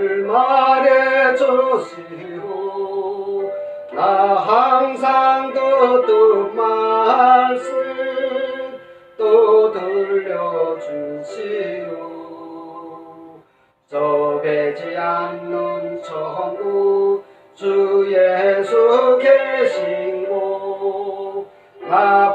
늘 말해 주시오. 나 항상 듣던 말씀 또 들려주시오. 좁지 않는 천국 주 예수 계신 곳나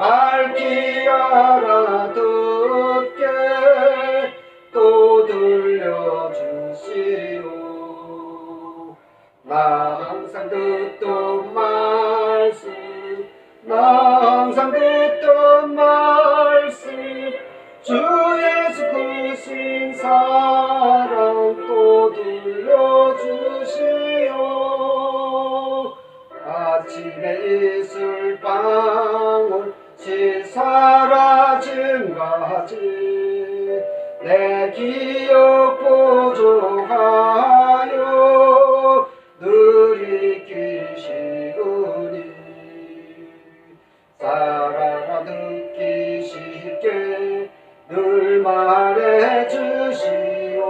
주 예수 크신 사랑 또 들려주시오. 아침에 이슬 방울 가지. 내 기억 보존하여 말해 주시오.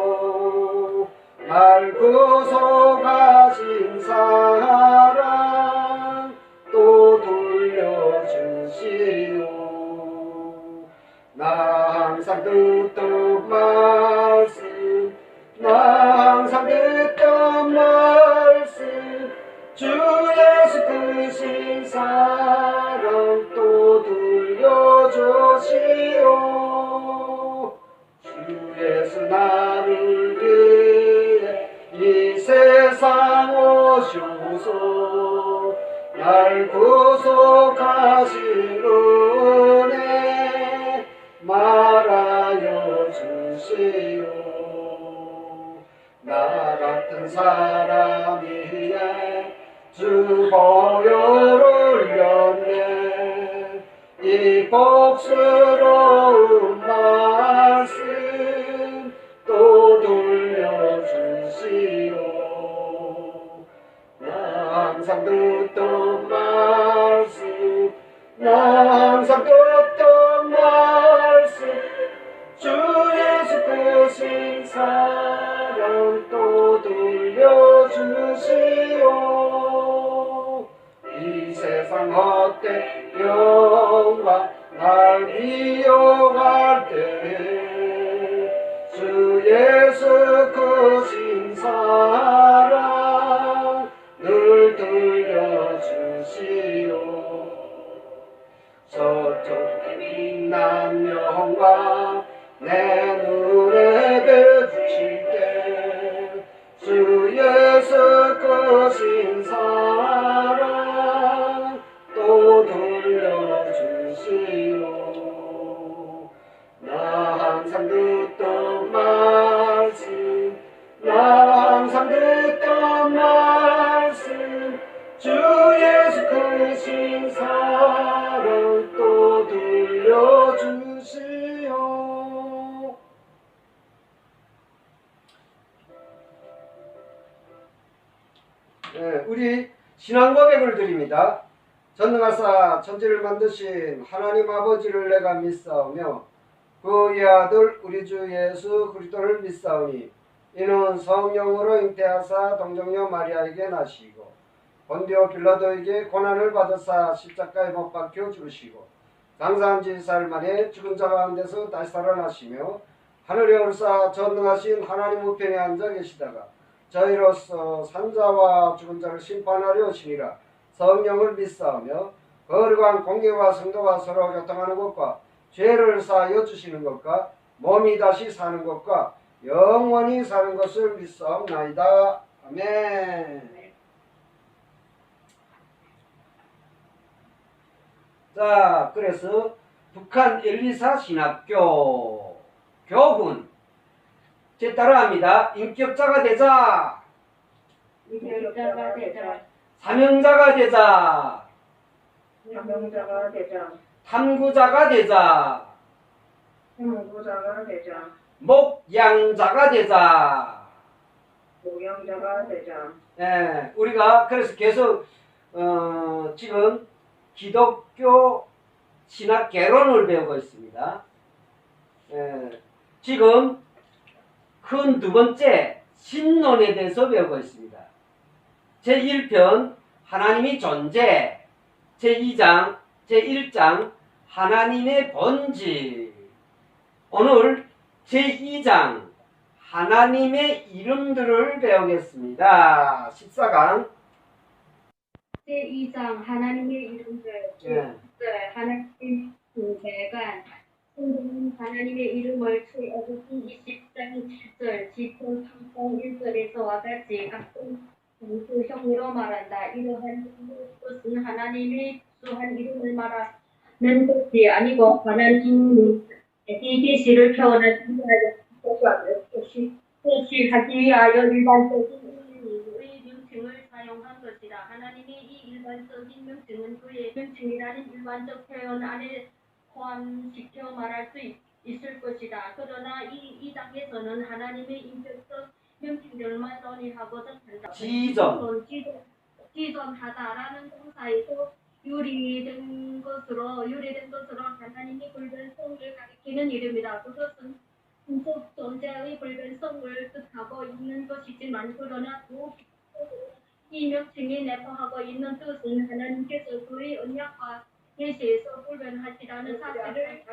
날 구속 세상 오셔서. 날 구속하신 은혜 말하여 주시오. 나 같은 사람이에 주 보혈 날 미워할 때주 예수 크신 사랑 늘 들려주시오. 저쪽에 빛난 영광 내 항상 듣던 말씀 나 항상 듣던 말씀 주 예수 크신 사랑 또 들려주시오 네, 우리 신앙 고백을 드립니다. 전능하사 천지를 만드신 하나님 아버지를 내가 믿사오며 그의 아들 우리 주 예수 그리스도를 믿사오니 이는 성령으로 잉태하사 동정녀 마리아에게 나시고 본디오 빌라도에게 고난을 받으사 십자가에 못 박혀 죽으시고 사흘 만에 죽은 자 가운데서 다시 살아나시며 하늘에 올사 전능하신 하나님 우편에 앉아 계시다가 저희로서 산자와 죽은 자를 심판하려 오시니라 성령을 믿사오며 거룩한 공예와 성도가 서로 교통하는 것과 죄를 사하여 주시는 것과 몸이 다시 사는 것과 영원히 사는 것을 믿사옵나이다. 아멘. 자, 그래서 북한 엘리사 신학교 교훈 제 따라합니다. 인격자가 되자, 인격자가 되자, 사명자가 되자, 사명자가 되자, 탐구자가 되자, 탐구자가 되자, 목양자가 되자. 목양자가 되자, 예, 우리가 그래서 계속 어, 지금 기독교 신학 개론을 배우고 있습니다. 예, 지금 큰 두 번째 신론에 대해서 배우고 있습니다. 제1편 하나님이 존재 제2장 제1장 하나님의 본질 오늘 제2장 하나님의 이름들을 배우겠습니다. 14강 제2장 하나님의 이름들 예. 네, 하나님 성경은 하나님의 이름을 출애굽기 20장 7절 지표 3장 1절에서와 같이 각종 정수형으로 말한다. 이러한 것은 하나님의 수한 이름을 말하는 것이 아니고 하나님이 계시를 표현한 것이 것이 하기 위하여 일반적인 의의 명칭을 사용한 것이다. 하나님의 이 일반적인 명칭은 그의 명칭이라는 일반적 표현 안에 포함시켜 말할 수 있, 있을 것이다. 그러나 이, 이 단계에서는 하나님의 인격적 명칭들만 논의하고자 한다. 지존, 지존하다라는 동사에서 유리된 것으로 유리된 것으로 하나님의 불변성을 가리키는 이름이다. 그것은 신속 존재의 불변성을 뜻하고 있는 것이지만 그러나 또이 명칭이 내포하고 있는 뜻은 하나님께서 그의 언약과 계시에서 불변하시다는 사실을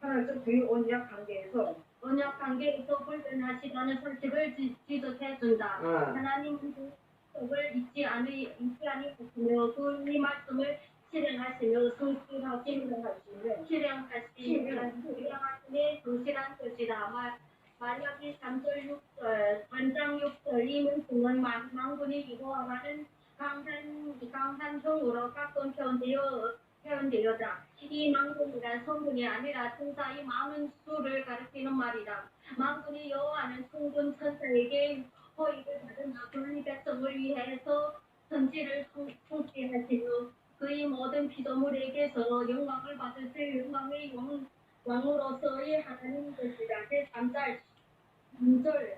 하나님 그의 언약 관계에서 언약 관계에서 불변하시다는 사실을 지- 지적해 준다. 어. 하나님은 그 약속을 잊지 않으 잊지 아니하시며 그이 말씀을 실행하시며 성실하시며 실행하시며 실행하심에 성실한 것이다. 말 만약에 3절 6절 반장 6절 이 문구는 만- 만군이 여호와라는 강한 강한 종으로 가끔 표현되어 표현되었다. 이 만군이란 성분이 아니라 천사의 많은 수를 가리키는 말이다. 만군이 여호와는 충분 천사에게 허위를 받은 그의 백성을 위해서 천지를 통- 통치 하시며 그의 모든 피조물에게서 영광을 받으실 영광의 왕, 왕으로서의 하나님 것이다. 제3절 3절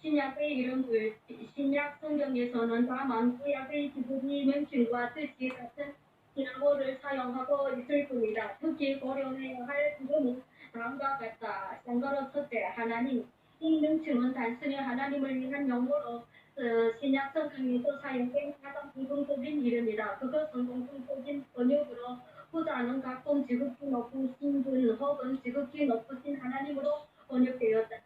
신약의 이름을 신약 성경에서는 다만 구약의 기본이 명칭과 뜻이 같은 신약어를 사용하고 있을 뿐이다. 특히 고려해야 할 부분은 다음과 같다. 참고로 첫째, 하나님. 이 명칭은 단순히 하나님을 위한 용어로 어, 신약 성경에서 사용된 가장 기본적인 이름이다. 그것은 공통적인 번역으로 후자는 가끔 지극히 높으신 분 혹은 지극히 높으신 하나님으로 번역되었다.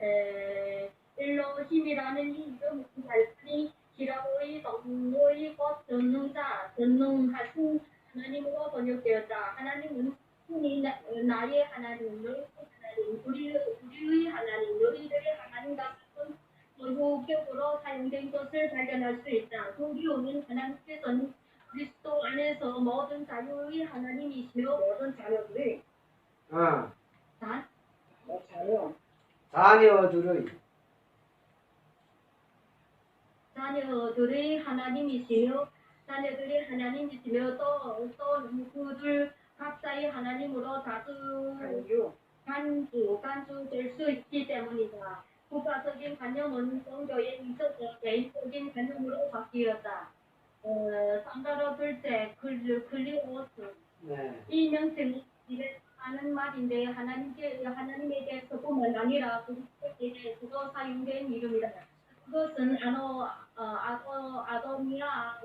에, 일로힘이라는 이 이름은 단순히 기라고의 동로의 곧 전능자, 전능하신 하나님으로 번역되었다. 하나님은 신이 나, 나의 하나님, 너희 하나님, 우리, 우리의 하나님, 너희들의 하나님과 같은 전국적으로 사용된 것을 발견할 수 있다. 그 이유는 하나님께서는 그리스도 안에서 모든 자유의 하나님이시며 모든 자녀들이? 어. 단뭐 자녀? 자녀들의. 자녀들의 하나님이시며 자녀들의 하나님이시며 또또 그들 각자의 하나님으로 다수 간유 간주 간주 될 수 있기 때문이다. 국가적인 관념은 종교에 있어서 개인적인 관념으로 바뀌었다. 어, 상가로 둘째 클리, 클리오스 네. 이 명칭은 하는 말인데 하나님께 하나님에 대해서뿐만 아니라 그리스도에 대해서도 사용된 이름이다. 그것은 아노 어, 아도 아도미아